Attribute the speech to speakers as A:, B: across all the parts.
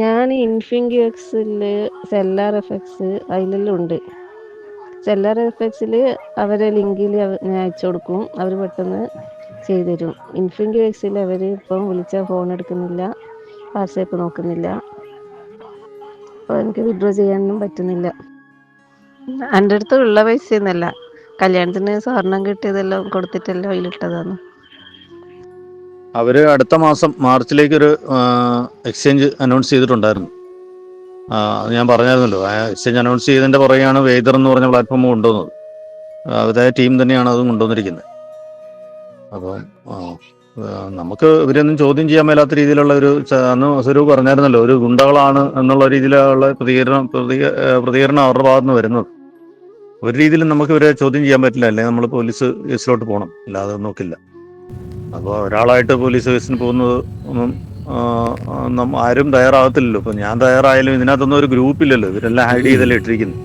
A: ഞാൻ ഇൻഫിംഗ്യക്സിൽ seller effects അതിലെല്ലാം ഉണ്ട് സെല്ലാർ എഫക്ട്സിൽ അവരെ ലിങ്കിൽ ഞാൻ അയച്ചു കൊടുക്കും. അവർ പെട്ടെന്ന് ചെയ്തു തരും എക്സിൽ അവർ ഇപ്പം വിളിച്ചാൽ ഫോൺ എടുക്കുന്നില്ല. വാട്സാപ്പ് നോക്കുന്നില്ല. അപ്പോൾ എനിക്ക് വിഡ്രോ ചെയ്യാനൊന്നും പറ്റുന്നില്ല. എന്റെ അടുത്ത് ഉള്ള പൈസയൊന്നുമല്ല കല്യാണത്തിന് സ്വർണം കിട്ടിയതെല്ലാം കൊടുത്തിട്ടെല്ലാം അതിലിട്ടതാണ്
B: അവർ അടുത്ത മാസം മാർച്ചിലേക്ക് ഒരു എക്സ്ചേഞ്ച് അനൗൺസ് ചെയ്തിട്ടുണ്ടായിരുന്നു. ഞാൻ പറഞ്ഞായിരുന്നല്ലോ. ആ എക്സ്ചേഞ്ച് അനൗൺസ് ചെയ്തതിന്റെ പുറകെയാണ് വേദർ എന്ന് പറഞ്ഞ പ്ലാറ്റ്ഫോം കൊണ്ടുവന്നത്. അവരുടെ ടീം തന്നെയാണ് അതും കൊണ്ടുവന്നിരിക്കുന്നത്. അപ്പം നമുക്ക് ഇവരൊന്നും ചോദ്യം ചെയ്യാൻ മേലാത്ത രീതിയിലുള്ള ഒരു അന്ന് സ്വരൂപ് പറഞ്ഞായിരുന്നല്ലോ ഒരു ഗുണ്ടകളാണ് എന്നുള്ള രീതിയിലുള്ള പ്രതികരണം പ്രതിക പ്രതികരണം അവരുടെ ഭാഗത്ത് നിന്ന് വരുന്നത്. ഒരു രീതിയിലും നമുക്ക് ഇവരെ ചോദ്യം ചെയ്യാൻ പറ്റില്ല. അല്ലെങ്കിൽ നമ്മൾ പോലീസ് കേസിലോട്ട് പോകണം. അല്ലാതെ നോക്കില്ല. അപ്പോൾ ഒരാളായിട്ട് പോലീസ് സർവീസിന് പോകുന്നത് ഒന്നും ആരും തയ്യാറാകത്തില്ലല്ലോ. ഇപ്പം ഞാൻ തയ്യാറായാലും ഇതിനകത്തൊന്നും ഒരു ഗ്രൂപ്പില്ലല്ലോ. ഇവരെല്ലാം ഹൈഡ് ചെയ്തല്ലേ ഇട്ടിരിക്കുന്നു.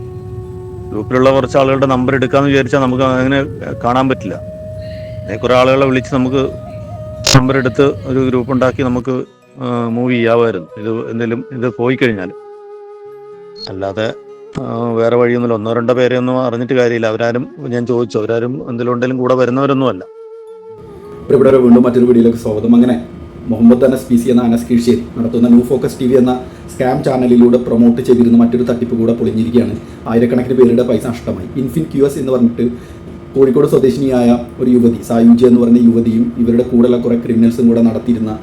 B: ഗ്രൂപ്പിലുള്ള കുറച്ച് ആളുകളുടെ നമ്പർ എടുക്കാന്ന് വിചാരിച്ചാൽ നമുക്ക് അങ്ങനെ കാണാൻ പറ്റില്ല. കുറെ ആളുകളെ വിളിച്ച് നമുക്ക് നമ്പർ എടുത്ത് ഒരു ഗ്രൂപ്പ് ഉണ്ടാക്കി നമുക്ക് മൂവ് ചെയ്യാമായിരുന്നു ഇത് എന്തെങ്കിലും ഇത് പോയി കഴിഞ്ഞാൽ അല്ലാതെ വേറെ വഴിയൊന്നുമില്ല. ഒന്നോ രണ്ടോ പേരെയൊന്നും അറിഞ്ഞിട്ട് കാര്യമില്ല. അവരാരും ഞാൻ ചോദിച്ചു. അവരാരും എന്തെങ്കിലും ഉണ്ടെങ്കിലും കൂടെ വരുന്നവരൊന്നും അല്ല
C: ഇവിടെ വീണ്ടും മറ്റൊരു വീഡിയോയിലേക്ക് സ്വാഗതം. അങ്ങനെ മുഹമ്മദ് അനസ് പി സി എന്ന അനസ് കീഴ്ശ്ശേരി നടത്തുന്ന ന്യൂ ഫോക്കസ് ടി വി എന്ന സ്കാം ചാനലിലൂടെ പ്രൊമോട്ട് ചെയ്തിരുന്ന മറ്റൊരു തട്ടിപ്പ് കൂടെ പൊളിഞ്ഞിരിക്കുകയാണ്. ആയിരക്കണക്കിന് പേരുടെ പൈസ നഷ്ടമായി. ഇൻഫിൻ ക്യു എസ് എന്ന് പറഞ്ഞിട്ട് കോഴിക്കോട് സ്വദേശിനിയായ ഒരു യുവതി സായുജ എന്ന് പറയുന്ന യുവതിയും ഇവരുടെ കൂടെയുള്ള കുറേ ക്രിമിനൽസും കൂടെ നടത്തിയിരുന്ന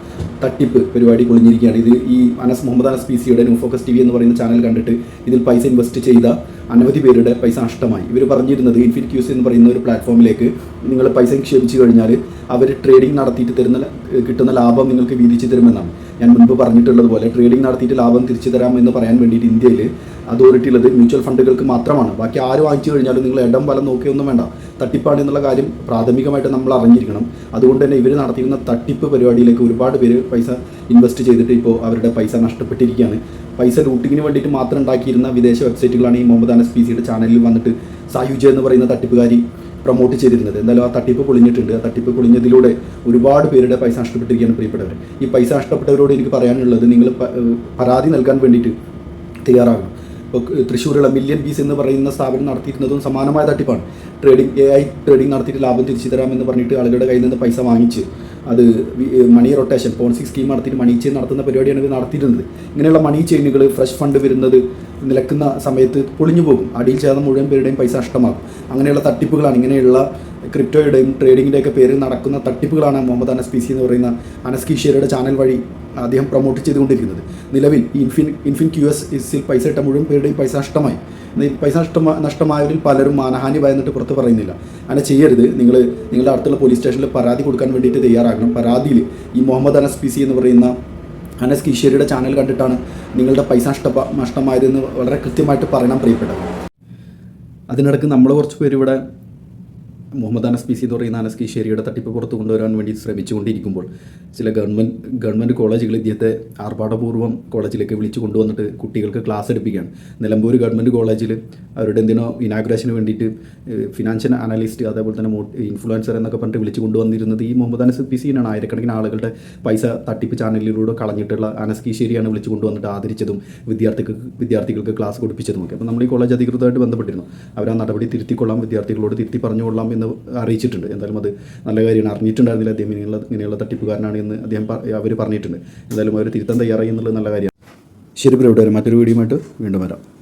C: തട്ടിപ്പ് പരിപാടി കൊളിഞ്ഞിരിക്കുകയാണ്. ഇത് ഈ അനസ് മുഹമ്മദ് അനസ് പി സിയുടെ ന്യൂ ഫോക്കസ് ടി വി എന്ന് പറയുന്ന ചാനൽ കണ്ടിട്ട് ഇതിൽ പൈസ ഇൻവെസ്റ്റ് ചെയ്ത അനവധി പേരുടെ പൈസ നഷ്ടമായി. ഇവർ പറഞ്ഞിരുന്നത് ഇൻഫിൻ ക്യൂസ് എന്ന് പറയുന്ന ഒരു പ്ലാറ്റ്ഫോമിലേക്ക് നിങ്ങൾ പൈസ നിക്ഷേപിച്ചു കഴിഞ്ഞാൽ അവർ ട്രേഡിംഗ് നടത്തിയിട്ട് തരുന്ന കിട്ടുന്ന ലാഭം നിങ്ങൾക്ക് വീതിച്ചു തരുമെന്നാണ്. ഞാൻ മുൻപ് പറഞ്ഞിട്ടുള്ളത് പോലെ ട്രേഡിംഗ് നടത്തിയിട്ട് ലാഭം തിരിച്ചു തരാം എന്ന് പറയാൻ വേണ്ടിയിട്ട് ഇന്ത്യയിൽ അതോറിറ്റി ഉള്ളത് മ്യൂച്വൽ ഫണ്ടുകൾക്ക് മാത്രമാണ്. ബാക്കി ആര് വാങ്ങിച്ചു കഴിഞ്ഞാലും നിങ്ങൾ ഇടം വലം നോക്കിയൊന്നും വേണ്ട. തട്ടിപ്പാണ് എന്നുള്ള കാര്യം പ്രാഥമികമായിട്ട് നമ്മൾ അറിഞ്ഞിരിക്കണം. അതുകൊണ്ട് തന്നെ ഇവർ നടത്തിയിരുന്ന തട്ടിപ്പ് പരിപാടിയിലേക്ക് ഒരുപാട് പേര് പൈസ ഇൻവെസ്റ്റ് ചെയ്തിട്ട് ഇപ്പോൾ അവരുടെ പൈസ നഷ്ടപ്പെട്ടിരിക്കുകയാണ്. പൈസ ലൂട്ടിങ്ങിന് വേണ്ടിയിട്ട് മാത്രം ഉണ്ടാക്കിയിരുന്ന വിദേശ വെബ്സൈറ്റുകളാണ് ഈ മുഹമ്മദ് അനസ് പി സിയുടെ ചാനലിൽ വന്നിട്ട് സായുജ എന്ന് പറയുന്ന തട്ടിപ്പുകാരി പ്രൊമോട്ട് ചെയ്തിരുന്നത്. എന്തായാലും ആ തട്ടിപ്പ് പൊളിഞ്ഞിട്ടുണ്ട്. ആ തട്ടിപ്പ് പൊളിഞ്ഞതിലൂടെ ഒരുപാട് പേരുടെ പൈസ നഷ്ടപ്പെട്ടിരിക്കുകയാണ് പ്രിയപ്പെട്ടവർ. ഈ പൈസ നഷ്ടപ്പെട്ടവരോട് എനിക്ക് പറയാനുള്ളത് നിങ്ങൾ പരാതി നൽകാൻ വേണ്ടിയിട്ട് തയ്യാറാകണം. ഇപ്പോൾ തൃശ്ശൂരുള്ള മില്യൺ ബീസ് എന്ന് പറയുന്ന സ്ഥാപനം നടത്തിയിരുന്നതും സമാനമായ തട്ടിപ്പാണ്. ട്രേഡിംഗ് എ ഐ ട്രേഡിംഗ് നടത്തിയിട്ട് ലാഭം തിരിച്ചു തരാമെന്ന് പറഞ്ഞിട്ട് ആളുകളുടെ കയ്യിൽ നിന്ന് പൈസ വാങ്ങിച്ച് അത് മണി റൊട്ടേഷൻ പോൺസി സ്കീം നടത്തിയിട്ട് മണി ചെയിൻ നടത്തുന്ന പരിപാടിയാണ് ഇത് നടത്തിയിരുന്നത് ഇങ്ങനെയുള്ള മണി ചെയിനുകൾ ഫ്രഷ് ഫണ്ട് വരുന്നത് നിലക്കുന്ന സമയത്ത് പൊളിഞ്ഞു പോകും. അടിയിൽ ചേർന്ന മുഴുവൻ പേരുടെയും പൈസ നഷ്ടമാകും. അങ്ങനെയുള്ള തട്ടിപ്പുകളാണ് ഇങ്ങനെയുള്ള ക്രിപ്റ്റോയുടെയും ട്രേഡിങ്ങിന്റെയൊക്കെ പേരിൽ നടക്കുന്ന തട്ടിപ്പുകളാണ് മുഹമ്മദ് അനസ് പി സി എന്ന് പറയുന്ന അനസ് കിഷേരയുടെ ചാനൽ വഴി അദ്ദേഹം പ്രൊമോട്ട് ചെയ്തുകൊണ്ടിരിക്കുന്നത്. നിലവിൽ ഇൻഫിൻ ഇൻഫിൻ ക്യു എസ് ഇസിൽ പൈസ ഇട്ട മുഴുവൻ പേരുടെയും പൈസ നഷ്ടമായി. പൈസ നഷ്ടമാ നഷ്ടമായവരിൽ പലരും മാനഹാനി ഭയന്നിട്ട് പുറത്ത് പറയുന്നില്ല. അങ്ങനെ ചെയ്യരുത്. നിങ്ങൾ നിങ്ങളുടെ അടുത്തുള്ള പോലീസ് സ്റ്റേഷനിൽ പരാതി കൊടുക്കാൻ വേണ്ടിയിട്ട് തയ്യാറാകണം. പരാതിയിൽ ഈ മുഹമ്മദ് അനസ് പി സി എന്ന് പറയുന്ന അനസ് കീശേരിയുടെ ചാനൽ കണ്ടിട്ടാണ് നിങ്ങളുടെ പൈസ നഷ്ട നഷ്ടമായതെന്ന് വളരെ കൃത്യമായിട്ട് പറയണം പ്രിയപ്പെട്ടത്. അതിനിടയ്ക്ക് നമ്മൾ കുറച്ച് പേര് ഇവിടെ മുഹമ്മദ് അനസ് പി സി എന്ന് പറയുന്ന അനസ് കീശേരിയുടെ തട്ടിപ്പ് പുറത്തു കൊണ്ടുവരാൻ വേണ്ടി ശ്രമിച്ചുകൊണ്ടിരിക്കുമ്പോൾ ചില ഗവൺമെന്റ് ഗവൺമെന്റ് കോളേജുകൾ ഇദ്ദേഹത്തെ ആർഭാടപൂർവം കോളേജിലേക്ക് വിളിച്ചു കൊണ്ടുവന്നിട്ട് കുട്ടികൾക്ക് ക്ലാസ് എടുപ്പിക്കുകയാണ്. നിലമ്പൂർ ഗവൺമെന്റ് കോളേജിൽ അവരുടെ എന്തിനോ ഇനാഗ്രേഷന് വേണ്ടിയിട്ട് ഫിനാൻഷ്യൽ അനലിസ്റ്റ് അതേപോലെ തന്നെ ഇൻഫ്ലുവൻസർ എന്നൊക്കെ പറഞ്ഞിട്ട് വിളിച്ചു കൊണ്ടുവന്നിരുന്നത് ഈ മുഹമ്മദ് അനസ് പി സിനാണ് ആയിരക്കണക്കിന് ആളുകളുടെ പൈസ തട്ടിപ്പ് ചാനലിലൂടെ കളഞ്ഞിട്ടുള്ള അനസ് കീശേരിയാണ് വിളിച്ചു കൊണ്ടുവന്നിട്ട് ആദരിച്ചതും വിദ്യാർത്ഥികൾക്ക് വിദ്യാർത്ഥികൾക്ക് ക്ലാസ് കൊടുപ്പിച്ചതും ഒക്കെ അപ്പോൾ നമ്മൾ ഈ കോളേജ് അധികൃതമായിട്ട് ബന്ധപ്പെട്ടിരുന്നു. അവർ ആ നടപടി തിരുത്തിക്കൊള്ളാം വിദ്യാർത്ഥികളോട് തിരുത്തി പറഞ്ഞുകൊള്ളാം എന്ന് അറിയിച്ചിട്ടുണ്ട്. എന്തായാലും അത് നല്ല കാര്യമാണ്. അറിഞ്ഞിട്ടുണ്ടായിരുന്നില്ല അദ്ദേഹം ഇങ്ങനെയുള്ള ഇങ്ങനെയുള്ള തട്ടിപ്പുകാരനാണ് എന്ന് അദ്ദേഹം അവർ പറഞ്ഞിട്ടുണ്ട്. എന്തായാലും അവർ തിരുത്താൻ തയ്യാറായി എന്നുള്ളത് നല്ല കാര്യമാണ്. ശരി പ്രിയപ്പെട്ടവരെ മറ്റൊരു വീഡിയോ ആയിട്ട് വീണ്ടും വരാം.